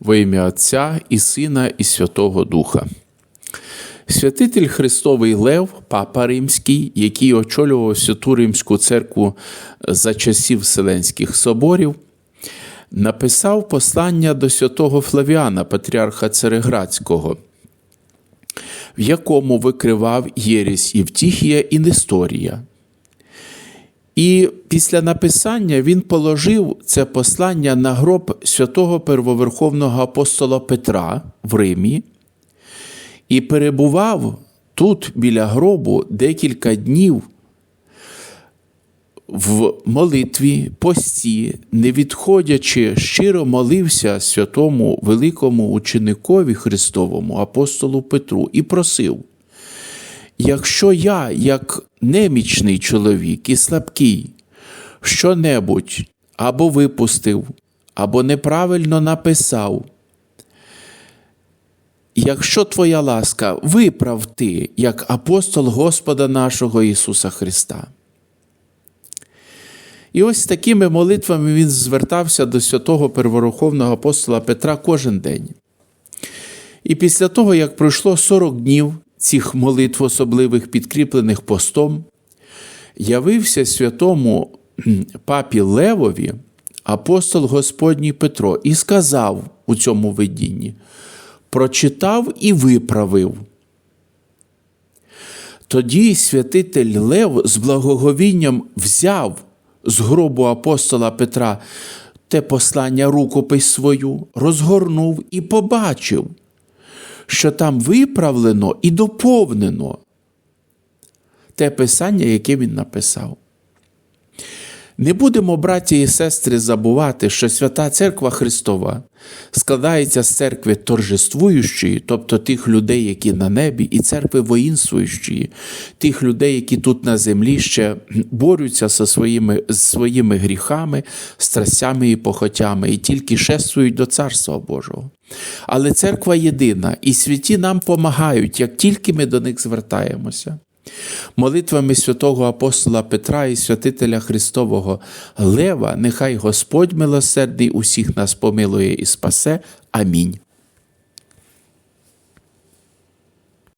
Во ім'я Отця і Сина, і Святого Духа. Святитель Христовий Лев, Папа Римський, який очолював Святу Римську церкву за часів Вселенських соборів, написав послання до святого Флавіана, патріарха Цереградського, в якому викривав єресь Євтіхія і Несторія. І після написання він положив це послання на гроб святого первоверховного апостола Петра в Римі і перебував тут біля гробу декілька днів в молитві, пості, не відходячи, щиро молився святому великому ученикові Христовому, апостолу Петру, і просив. Якщо я, як немічний чоловік і слабкий, що-небудь або випустив, або неправильно написав, якщо твоя ласка, виправ ти, як апостол Господа нашого Ісуса Христа. І ось такими молитвами він звертався до святого перворуховного апостола Петра кожен день. І після того, як пройшло 40 днів цих молитв особливих, підкріплених постом, явився святому папі Левові апостол Господній Петро і сказав у цьому видінні: прочитав і виправив. Тоді святитель Лев з благоговінням взяв з гробу апостола Петра те послання рукопись свою, розгорнув і побачив, що там виправлено і доповнено те писання, яке він написав. Не будемо, браті і сестри, забувати, що Свята Церква Христова складається з церкви торжествуючої, тобто тих людей, які на небі, і церкви воїнствуючої, тих людей, які тут на землі ще борються зі своїми, своїми гріхами, страстями і похотями, і тільки шествують до Царства Божого. Але церква єдина, і святі нам помагають, як тільки ми до них звертаємося. Молитвами святого апостола Петра і святителя Христового Лева, нехай Господь милосердний усіх нас помилує і спасе. Амінь.